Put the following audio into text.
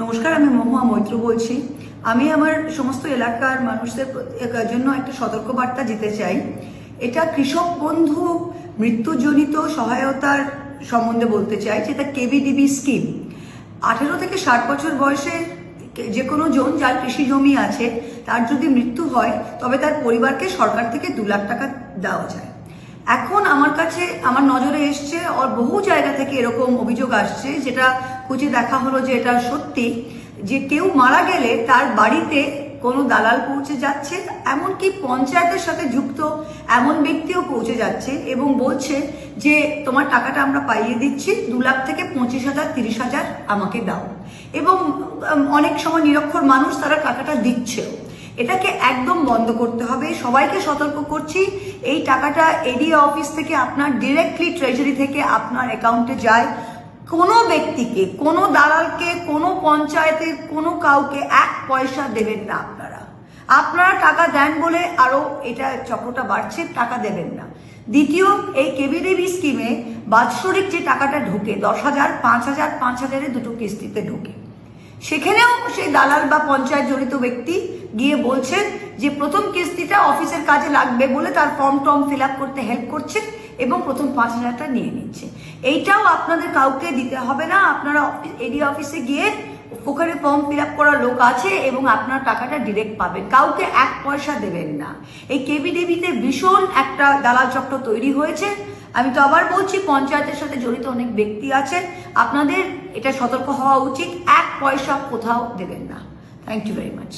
নমস্কার, আমি মহুয়া মৈত্র বলছি। আমি আমার সমস্ত এলাকার মানুষদের জন্য একটা সতর্কবার্তা দিতে চাই। এটা কৃষক বন্ধু মৃত্যুজনিত সহায়তার সম্বন্ধে বলতে চাই, যেটা কেবিডিবি স্কিম। আঠেরো থেকে ষাট বছর বয়সে যে কোনো জন যার কৃষি জমি আছে, তার যদি মৃত্যু হয়, তবে তার পরিবারকে সরকার থেকে দু লাখ টাকা দেওয়া যায়। এখন আমার কাছে, আমার নজরে এসছে আর বহু জায়গা থেকে এরকম অভিযোগ আসছে যেটা খুঁজে দেখা হলো যে এটা সত্যি, যে কেউ মারা গেলে তার বাড়িতে কোনো দালাল পৌঁছে যাচ্ছে, এমনকি পঞ্চায়েতের সাথে যুক্ত এমন ব্যক্তিও পৌঁছে যাচ্ছে এবং বলছে যে তোমার টাকাটা আমরা পাইয়ে দিচ্ছি, দু লাখ থেকে পঁচিশ হাজার, তিরিশ হাজার আমাকে দাও। এবং অনেক সময় নিরক্ষর মানুষ তারা টাকাটা দিচ্ছেও। এটাকে একদম বন্ধ করতে হবে। সবাইকে সতর্ক করছি, এই টাকাটা এডিএ অফিস থেকে আপনার ডিরেক্টলি ট্রেজারি থেকে আপনার অ্যাকাউন্টে যায়। কোনো ব্যক্তিকে, কোনো দালালকে, কোনো পঞ্চায়েতের, কোনো কাউকে এক পয়সা দেবেন না আপনারা। আপনারা টাকা দেন বলে আরও এটা চক্রটা বাড়ছে, টাকা দেবেন না। দ্বিতীয়, এই কেবিডিবি স্কিমে বাৎসরিক যে টাকাটা ঢোকে, দশ হাজার, পাঁচ হাজার, পাঁচ হাজারের দুটো কিস্তিতে ঢোকে। সেখানেও সেই দালাল বা পঞ্চায়েত জড়িত ব্যক্তি গিয়ে বলছেন যে প্রথম কিস্তিটা অফিসের কাজে লাগবে বলে তার ফর্ম টর্ম ফিল আপ করতে হেল্প করছে এবং প্রথম পাঁচ হাজারটা নিয়ে নিচ্ছে। এইটাও আপনাদের কাউকে দিতে হবে না। আপনারা এডি অফিসে গিয়ে ওখানে ফর্ম ফিল আপ করা লোক আছে এবং আপনার টাকাটা ডিরেক্ট পাবেন। কাউকে এক পয়সা দেবেন না। এই কেবিডিবিতে ভীষণ একটা দালাল চক্র তৈরি হয়েছে। আমি তো আবার বলছি, পঞ্চায়েতের সাথে জড়িত অনেক ব্যক্তি আছে আপনাদের এটা সতর্ক হওয়া উচিত। এক পয়সা কোথাও দেবেন না। Thank you very much